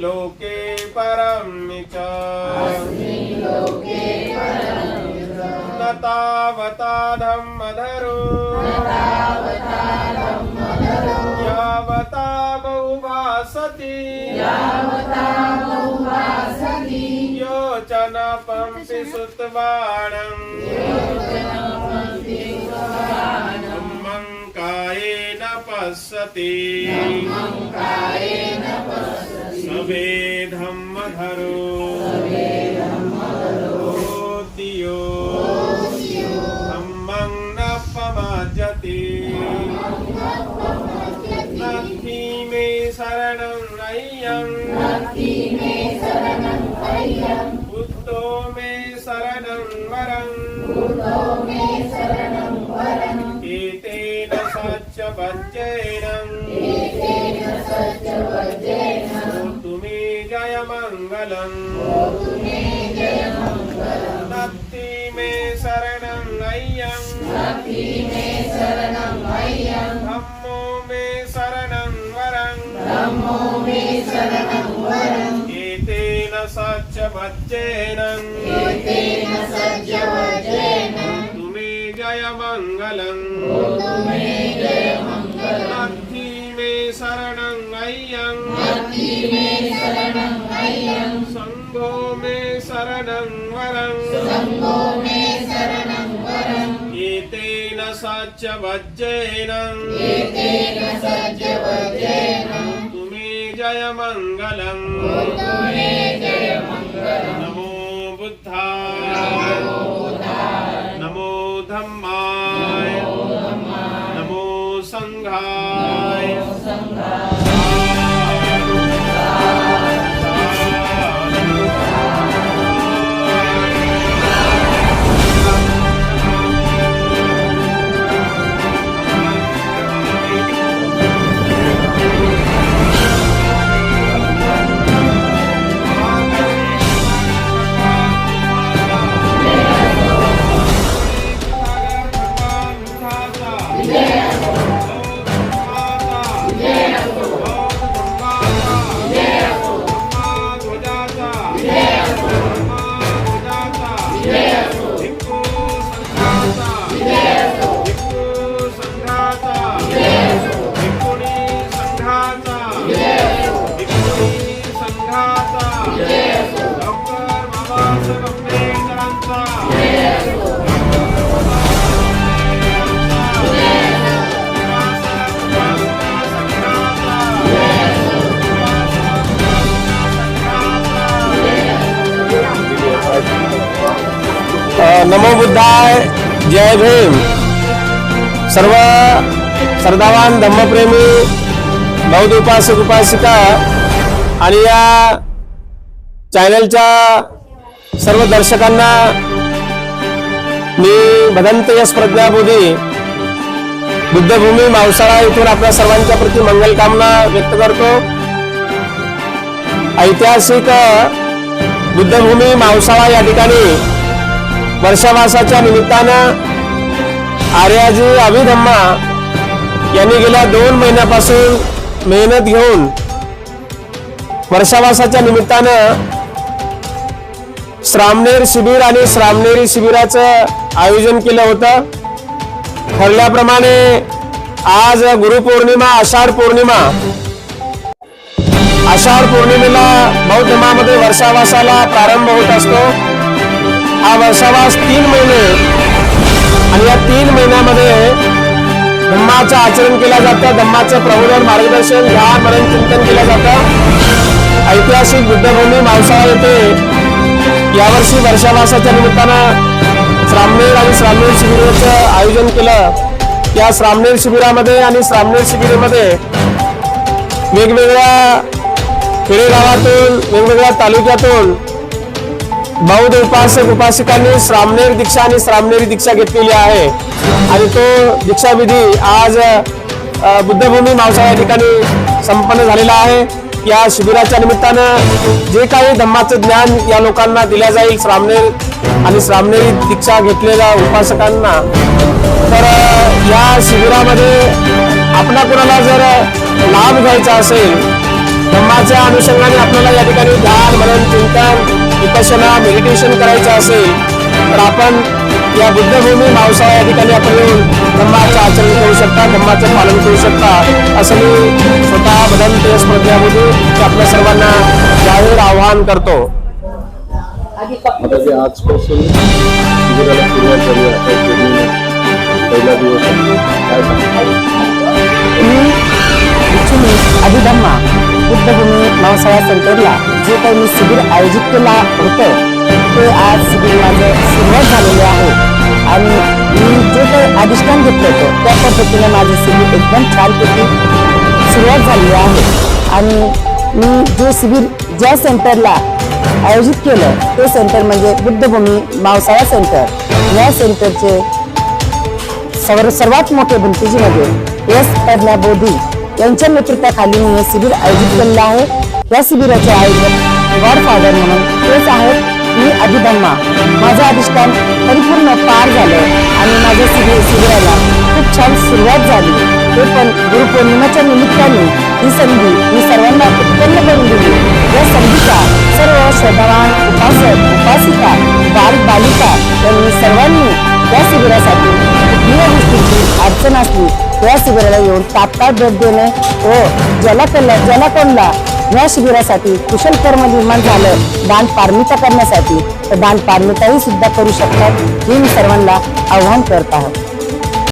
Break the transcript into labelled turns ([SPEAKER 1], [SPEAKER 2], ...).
[SPEAKER 1] लोके परं नतावता धम्मधरो। यावता बहुभासति। योचन पंपि सुतबाणम् कायेन पश्यति। सवेधम्मधरो धम्मधरो धम्मं न पमाजति नत्थि मे शरणं नय्यं बुद्धो मे शरणं वरम्। एतेन सच्च वज्रेण मङ्गलम् भक्ति मे शरणं नय्यं धम्मो मे शरणं वरम्। एतेन सच्च वज्रेण तुमे जय मङ्गलम् नत्थि मे शरणं नय्यं सङ्घो मे शरणं वरम्। एतेन सच्च वज्रेण तुमे जय मङ्गलम्। नमो बुद्धाय नमो
[SPEAKER 2] बुद्धाय जय भीम। सर्व श्रद्धावान धम्मप्रेमी बौद्ध उपासक उपासिका आणि या चॅनलच्या सर्व दर्शकांना मी भदंत यश प्रज्ञाबोधी बुद्धभूमी मावसाळा इथून आपल्या सर्वांच्या प्रती मंगलकामना व्यक्त करतो. ऐतिहासिक बुद्धभूमी मावसाळा या ठिकाणी वर्षावासाच्या निमित्तानं आर्याजी अभिधम्मा यांनी गेल्या दोन महिन्यापासून मेहनत घेऊन वर्षावासाच्या निमित्तानं श्रामनेर शिबिर आणि श्रामनेरी शिबिराचं आयोजन केलं होतं. ठरल्याप्रमाणे आज गुरुपौर्णिमा आषाढ पौर्णिमा. आषाढ पौर्णिमेला बौद्ध धर्मामध्ये वर्षावासाला प्रारंभ होत असतो. हा वर्षावास तीन महिने. आणि या तीन महिन्यामध्ये धम्माचं आचरण केलं जातं धम्माचं प्रबोधन मार्गदर्शन ध्यान मरण चिंतन केलं जातं. ऐतिहासिक बुद्धभूमी मावसाळा येथे यावर्षी वर्षावासाच्या निमित्तानं श्रामनेर आणि श्रामनेर शिबिराचं आयोजन केलं. या श्रामनेर शिबिरामध्ये आणि श्रामनेर शिबिरामध्ये वेगवेगळ्या खेडेगावातून वेगवेगळ्या तालुक्यातून बौद्ध उपासक उपासिकांनी श्रामनेर दीक्षा आणि श्रामनेरी दीक्षा घेतलेली आहे. आणि तो दीक्षाविधी आज बुद्धभूमी मावसा या ठिकाणी संपन्न झालेला आहे. या शिबिराच्या निमित्तानं जे काही धम्माचं ज्ञान या लोकांना दिल्या जाईल श्रामनेर आणि श्रामनेरी दीक्षा घेतलेल्या उपासकांना तर या शिबिरामध्ये आपणा कोणाला जर लाभ घ्यायचा असेल
[SPEAKER 1] धम्माच्या अनुषंगाने आपल्याला या ठिकाणी ध्यान मनन चिंतन विपशना मेडिटेशन करायचं असेल तर आपण या बुद्धभूमी मावसाळा या ठिकाणी आपण येऊन धम्माचं आचरण करू शकता धम्माचं पालन करू शकता. असं मी स्वतः बदन तेज प्रज्ञाबुद्धी आपल्या सर्वांना जाहीर आवाहन करतो.
[SPEAKER 3] आता जे आजपासून शिबिराला सुरुवात झाली आहे पहिला दिवस आहे. काय सांगता
[SPEAKER 4] मी ॲक्च्युली अभिधम्मा बुद्धभूमी मावसाळा सेंटरला जे काही मी शिबिर आयोजित केला होतं ते आज शिबिर माझं सुरुवात झालेले आहे. आणि मी जे काही अधिष्ठान घेतलं होतं त्या पद्धतीने माझं शिबिर एकदम छानपैकी सुरुवात झालेली आहे. आणि मी जे शिबिर ज्या सेंटरला आयोजित केलं ते सेंटर म्हणजे बुद्धभूमी मावसाळा सेंटर. या सेंटरचे सर्व सर्वात मोठे भंतीजीमध्ये म्हणजे एस. प्रज्ञा बोधी यांच्या नेतृत्वाखाली मी हे शिबिर आयोजित केलेलं आहे. या शिबिराचे आयोजक गॉडफादर म्हणून तेच आहेत मी अभिधम्मा माझं अधिष्ठान परिपूर्ण पार झालं आणि माझ्या शिबिर शिबिराला खूप छान सुरुवात झाली. ते पण गुरुपौर्णिमेच्या निमित्ताने ही संधी मी सर्वांना उत्पन्न करून दिली. या संधीचा सर्व श्रद्धावान उपासक उपासिका बाल बालिका यांनी सर्वांनी या शिबिरासाठी कुठल्याही गोष्टीची अडचण असली या शिबिराला येऊन तात्काळ भेट देणे व ज्याला कल्ला ज्याला या शिबिरासाठी कुशल कर्म निर्माण झालं दान पारमिता करण्यासाठी. तर दान पारमिताही सुद्धा करू शकतात. हे मी सर्वांना आव्हान करत आहोत.